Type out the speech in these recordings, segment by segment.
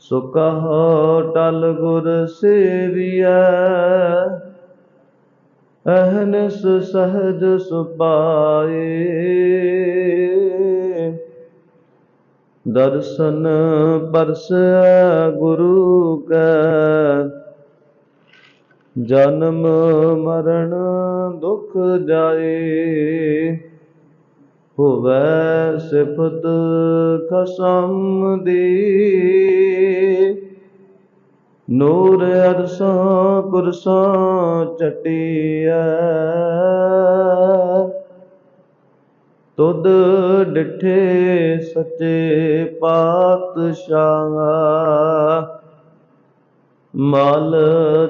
ਸੋ ਕਹੋ ਟਲ ਗੁਰ ਸੇਵੀਐ, ਅਹਨਸ ਸਹਜ ਸੁਪਾਏ। ਦਰਸ਼ਨ ਪਰਸੈ ਗੁਰੂ ਕੈ, ਜਨਮ ਮਰਨ ਦੁਖ ਜਾਏ। ਹੋਵੇ ਸਿਫਤ ਖਸਮ ਦੀ। ਨੂਰ ਅਰਸਾਂ ਕੁਰਸਾਂ ਚਟਿਐ। ਤੁਧ ਡਿਠੇ ਸੱਚੇ ਪਾਤਸ਼ਾਹ। ਮਲ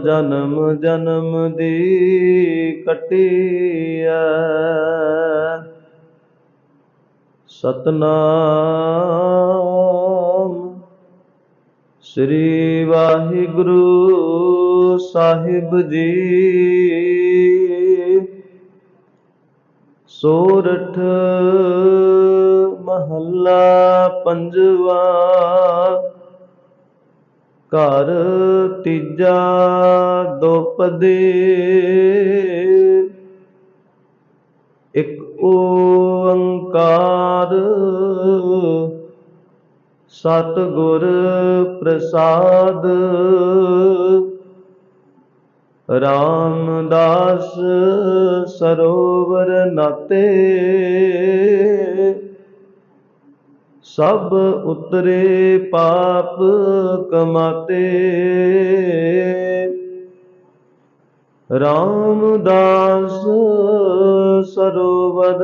ਜਨਮ ਜਨਮ ਦੀ ਕਟਿਐ। ਸਤਨਾਮ। ਸ੍ਰੀ ਵਾਹਿਗੁਰੂ ਸਾਹਿਬ ਜੀ। ਸੋਰਠ ਮਹੱਲਾ ਪੰਜਵਾ। ਘਰ ਤੀਜਾ ਦੁਪਦੇ ਇੱਕ ਓੰਕਾਰ ਸਤ ਗੁਰ ਪ੍ਰਸਾਦ। ਰਾਮਦਾਸ ਸਰੋਵਰ ਨਾਤੇ। ਸਭ ਉਤਰੇ ਪਾਪ ਕਮਾਤੇ। ਰਾਮਦਾਸ ਸਰੋਵਰ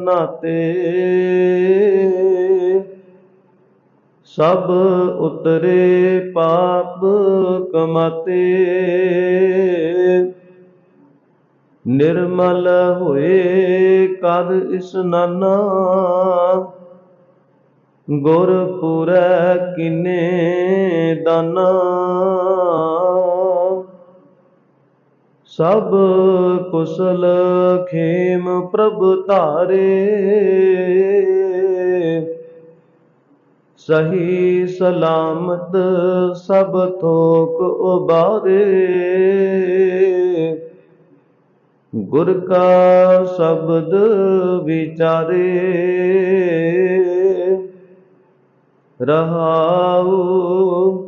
ਨਾਤੇ। ਸਭ ਉਤਰੇ ਪਾਪ ਕਮਾਤੇ। ਨਿਰਮਲ ਹੋਏ ਕਦ ਇਸਨਾਨਾ ਗੁਰ ਪੂਰੈ ਕਿਨੇ ਦਾਨਾ। ਸਭ ਕੁਸਲ ਖੇਮ ਪ੍ਰਭ ਧਾਰੇ। ਸਹੀ ਸਲਾਮਤ ਸਭ ਥੋਕ ਉਬਾਰੇ। ਗੁਰ ਕਾ ਸ਼ਬਦ ਵਿਚਾਰੇ। ਰਹਾਉ